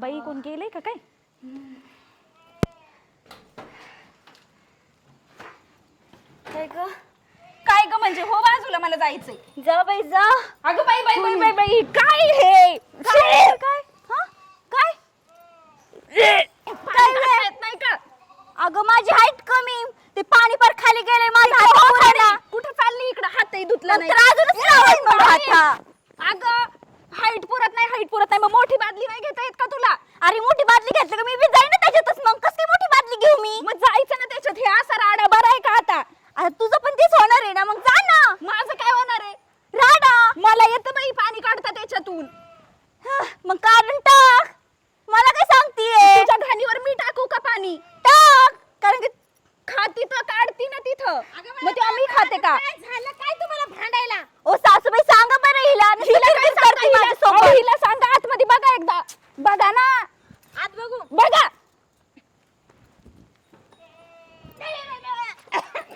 बाई कोण गेलंय का काय? काय ग? काय ग म्हणजे? हो बाजूला मला जायचंय. जा बाई जा. अगं बाई बाई बाई बाई बाई काय हे? काय काय? हा? काय? काय? येत नाही का? अगं माझी हाईट कमी. ते पाणी पर खाली गेले माझा हात. कुठं चालली इकडं? हातही धुतला नाही. तर अजूनच लावायचं मला हाता. अगं हाईट पुरत नाही हाईट पुरत नाही. मग मोठी बादली नाही घेता येत का तुला? अरे मोठी बादली घेतली का मी? बी जाईन ना त्याच्यातच मग. कस काय मोठी बादली घेऊ मी? मग जायचं ना त्याच्यात. हे असा राडा बरा आहे का आता? अरे तुझं पण तेच होणार आहे ना. मग जा ना. माझं काय होणार आहे? राडा. मला येतं बाई पाणी काढता त्याच्यातून. हा, मग कारण टाक. मला काय सांगतीये? तुझ्या घाणीवर मी टाकू का पाणी? टाक. कारण की खाती तर काढती ना तिथं. मग तेव्हा मी खाते का? झालं काय तुम्हाला भांडायला? ओ सासूबाई सांगा बरं हिला. हिला काय सांगता करते हिला? माझ्यासोबत. अहो, हिला सांगा आतमध्ये बघा एकदा बघा ना आत बघू बघा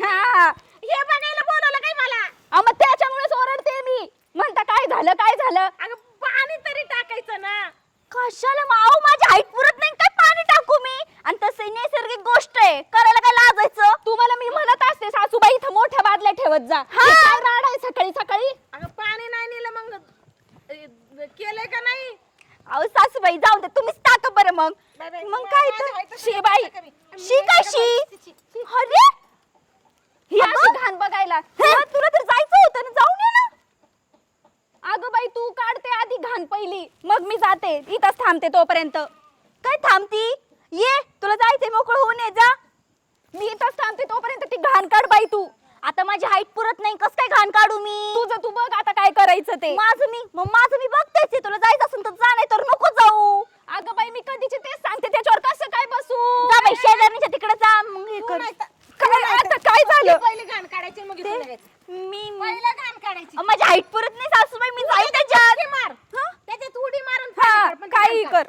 हा हे बघायला बोलवलं काय मला अहो, मग त्याच्यामुळेच ओरडते मी म्हणता काय झालं? अगं पाणी तरी टाकायचं ना. कशाला माऊ माझी हाईट पुरत नाही काय पाणी टाकू मी? आणि तसं नैसर्गिक गोष्ट आहे. करायला काय लाजायचं? तुम्हाला मी म्हणत असते सासूबाई इथं मोठ्या बादल्या ठेवत जा. हा. हे काय राड आहे सकाळी सकाळी? अगं पाणी नाही नेलं मग. अ, केलंय का नाही? अहो सासूबाई जाऊ दे तुम्हीच टाका बरं मग. मग काय तर? शेबाई. टाका मी. शी काय शी अरे ही अगं. अशी घाण बघायला हा, तुला तर जायचं होतं ना जाऊन ये ना अगं बाई तू घाण पहिली. मग मी जाते. इथंच थांबते तोपर्यंत. काय थांबती? ये तुला जायचंय मोकळं होऊन ये जा. मी इथंच थांबते तोपर्यंत ती घाण काढ बाई तू. आता माझी हाईट पुरत नाही. कस काय घाण काढू मी? तुझं तू बघ आता काय करायचं ते. माझं मी मग माझं मी बघतेच. तुला जायचं असेल तर जा नाही तर नको जाऊ. अगं बाई मी कधीची तेच सांगते. त्याच्यावर कसं काय बसू? जा बाई शेजारणीच्या तिकडे जा. मग हे कर. काय आता काय झालं? पहिली घाण काढायची मग इथून. मी पहिलं घाण काढायची. माझी हाईट पुरत नाही सासूबाई मी जाईल त्याच्यात उडी मार त्याच्यात उडी मारून हा पाणी काढ, पण ते काही घाण कर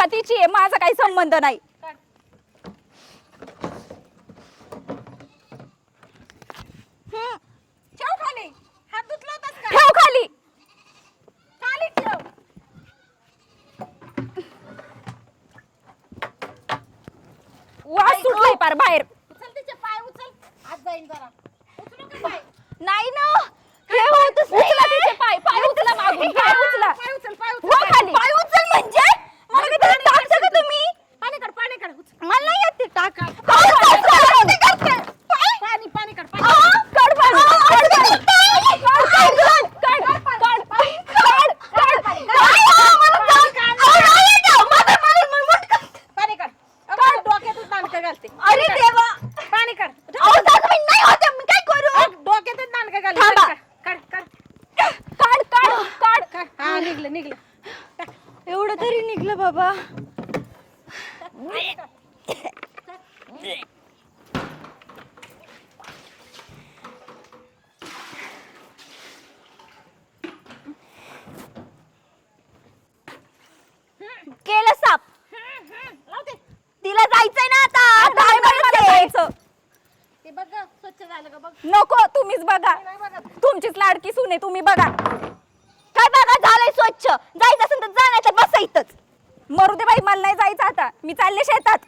सांगा तिची आहे? माझा काही संबंध नाही. हम्म. ठेव खाली. हात धुतला होतास का? ठेव खाली. खाली ठेव. वास सुटलाय पार बाहेर. उचल तिचे पाय उचल. आज जाईन जरा उचलू का पाय नाही ना हे होतच नाही. उचला तिचे पाय पाय उचला मागून पाय उचला पाय उचल पाय उचल वर खाली पाय उचल म्हणजे मला काय तरी टाकता का तुम्ही पाणी काढ पाणी काढ उचल मला नाही येत ते टाक पाय काढ. पाणी पाणी काढ पाणी आ, काढ पाय. आ, काढ पाय. काढ, काढ, काढ, काढ, काढ, काढ, काढ, काढ. नाही, आ, मला जाऊ- अहो, नाही येत, अहो, माझं- माझं- माझं मुंडकं. पाणी काढ काढ डोक्यातच दांडकं घालते अरे देवा पाणी काढ अहो सासूबाई नाही होत मी काय करू अग, डोक्यातच दांडकं घाल थांबा. काढ काढ काढ काढ काढ काढ हा निघलं निघलं. एवढं तरी निघलं बाबा. केलं साप. लावते तिला जायचंय ना आता. आता मला जायचं. ते बघ स्वच्छ झालं का बघ. नको तुम्हीच बघा. तुमचीच लाडकी सुने तुम्ही बघा. काय बघा झालंय स्वच्छ. जायचं असेल तर जा नाही बसा इथंच. मरू दे बाई मला नाही जायचं आता. मी चालले शेतात.